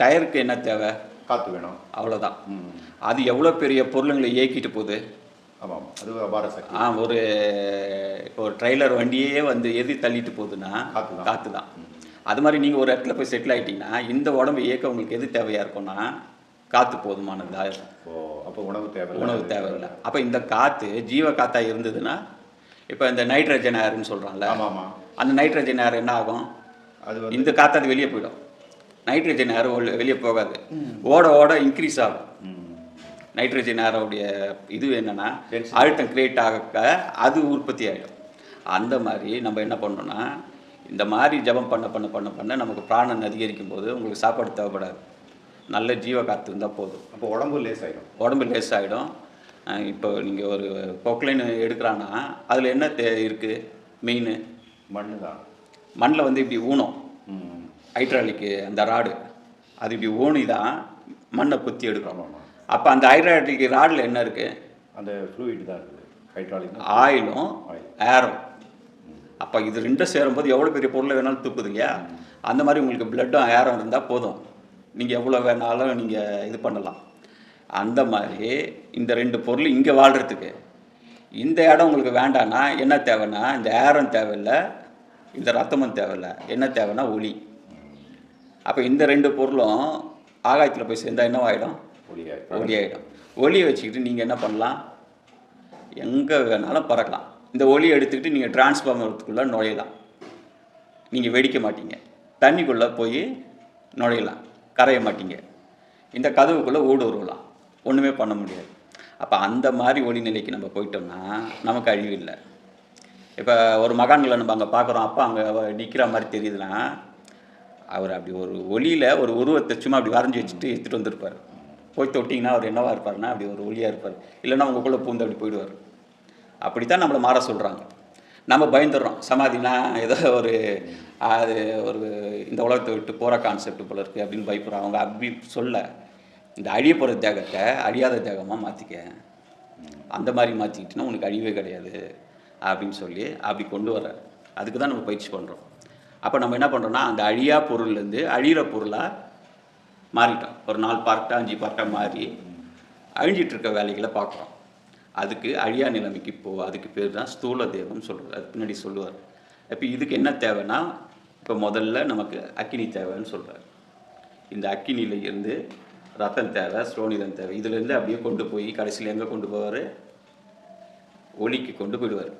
டயருக்கு என்ன தேவை? காற்று வேணும். அவ்வளோதான் அது எவ்வளோ பெரிய பொருளுங்களை இயக்கிட்டு போகுது? ஆமாம். அது அபார சக்தி. ஆ ஒரு இப்போ ஒரு ட்ரெய்லர் வண்டியே வந்து எது தள்ளிட்டு போகுதுன்னா தான். காற்று தான். அது மாதிரி நீங்கள் ஒரு இடத்துல போய் செட்டில் ஆகிட்டீங்கன்னா இந்த உடம்பு இயக்க உங்களுக்கு எது தேவையாக இருக்கும்னா காற்று போதுமானதா ஓ அப்போ உணவு தேவை உணவு தேவையில்லை. அப்போ இந்த காற்று ஜீவ காத்தா இருந்ததுன்னா இப்போ இந்த நைட்ரஜன் ஏர்னு சொல்கிறாங்கல்ல ஆமாம் அந்த நைட்ரஜன் ஏர் என்ன ஆகும்? அது இந்த காற்று அது வெளியே போயிடும். நைட்ரஜன் ஏர் வெளியே போகாது. ஓட ஓட இன்க்ரீஸ் ஆகும். நைட்ரஜன் ஏரோடைய இது என்னன்னா. அழுத்தம் கிரியேட் ஆக அது உற்பத்தி ஆகிடும் அந்த மாதிரி நம்ம என்ன பண்ணோம்னா இந்த மாதிரி ஜெபம் பண்ண பண்ண பண்ண பண்ண நமக்கு பிராணன் அதிகரிக்கும் போது உங்களுக்கு சாப்பாடு தேவைப்படாது. நல்ல ஜீவ காற்று இருந்தால் போதும். அப்போ உடம்பு லேசாயிடும் உடம்பு லேஸ் ஆகிடும் இப்போ நீங்கள் ஒரு பொக்லைன் எடுக்கிறான்னா அதில் என்ன தே இருக்குது மெயின் மண்ணு தான் மண்ணில் வந்து இப்படி ஊனும் ஹைட்ராலிக்கு அந்த ராடு. அது இப்படி ஊனி தான் மண்ணை குத்தி எடுக்கிறோம் ஆமாம் அப்போ அந்த ஹைட்ராலிக் ராடில் என்ன இருக்குது அந்த ஃப்ளூயிட் தான் இருக்குது ஹைட்ராலிக் ஆயிலும். ஏரும் அப்போ இது ரெண்டும் சேரும்போது எவ்வளோ பெரிய பொருளை வேணாலும் தூக்குது இல்லையா? அந்த மாதிரி உங்களுக்கு பிளட்டும் ஏரம் இருந்தால் போதும். நீங்கள் எவ்வளோ வேணாலும் நீங்கள் இது பண்ணலாம். அந்த மாதிரி இந்த ரெண்டு பொருள் இங்கே வாழ்கிறதுக்கு இந்த இடம் உங்களுக்கு வேண்டான்னா என்ன தேவைன்னா இந்த ஏரம் தேவையில்லை இந்த ரத்தமும் தேவையில்லை. என்ன தேவைன்னா ஒளி. அப்போ இந்த ரெண்டு பொருளும் ஆகாயத்தில் போய் சேர்ந்தா என்னவாயிடும்? ஒளியாய் ஒளி ஆகிடும் ஒளியை வச்சுக்கிட்டு நீங்கள் என்ன பண்ணலாம்? எங்கே வேணாலும் பறக்கலாம். இந்த ஒளியை எடுத்துக்கிட்டு நீங்கள் டிரான்ஸ்ஃபார்மருக்குள்ளே நுழையலாம். நீங்கள் வெடிக்க மாட்டீங்க. தண்ணிக்குள்ளே போய் நுழையலாம். கரைய மாட்டீங்க. இந்த கதவுக்குள்ளே ஊடுருவலாம் ஒன்றுமே பண்ண முடியாது. அப்போ அந்த மாதிரி ஒளி நிலைக்கு நம்ம போயிட்டோம்னா நமக்கு அழிவு இல்லை. இப்போ ஒரு மகான்களை நம்ம அங்கே பார்க்குறோம். அப்பா அங்கே நிற்கிற மாதிரி தெரியுதுன்னா அவர் அப்படி ஒரு ஒளியில் ஒரு உருவத்தை சும்மா அப்படி வரைஞ்சி வச்சுட்டு எடுத்துகிட்டு வந்திருப்பார். போய் தொட்டிங்கன்னா அவர் என்னவாக இருப்பார்னா அப்படி ஒரு ஒளியாக இருப்பார். இல்லைன்னா உங்களுக்குள்ளே பூந்து அப்படி போயிடுவார். அப்படி தான் நம்மளை மாற சொல்கிறாங்க நம்ம பயந்துடுறோம். சமாதினா ஏதோ ஒரு அது ஒரு இந்த உலகத்தை விட்டு போகிற கான்செப்ட் போல இருக்குது அப்படின்னு பயப்படுறோம். அவங்க அப்படி சொல்ல இந்த அழிய போகிற தேகத்தை அழியாத தேகமாக மாற்றிக்க அந்த மாதிரி மாற்றிக்கிட்டுனா உனக்கு அழிவே கிடையாது அப்படின்னு சொல்லி அப்படி கொண்டு வர அதுக்கு தான் நம்ம பயிற்சி பண்ணுறோம் அப்போ நம்ம என்ன பண்ணுறோன்னா அந்த அழியா பொருள்லேருந்து அழிகிற பொருளாக மாறிட்டோம். ஒரு நாலு பார்ட்டாக அஞ்சு பார்ட்டாக மாறி அழிஞ்சிட்டு இருக்க வேலைகளை பார்க்குறோம். அதுக்கு அழியா நிலைமைக்கு போ அதுக்கு பேர் தான் ஸ்தூல தேவம் சொல்கிறார் அது பின்னாடி சொல்லுவார். இப்போ இதுக்கு என்ன தேவைன்னா இப்போ முதல்ல நமக்கு அக்கினி தேவைன்னு சொல்கிறார் இந்த அக்கினியிலேருந்து ரத்தம் தேவை ஸ்ரோனிதம் தேவை. இதுலேருந்து அப்படியே கொண்டு போய் கடைசியில் எங்கே கொண்டு போவார்? ஒளிக்கு கொண்டு போயிடுவார்.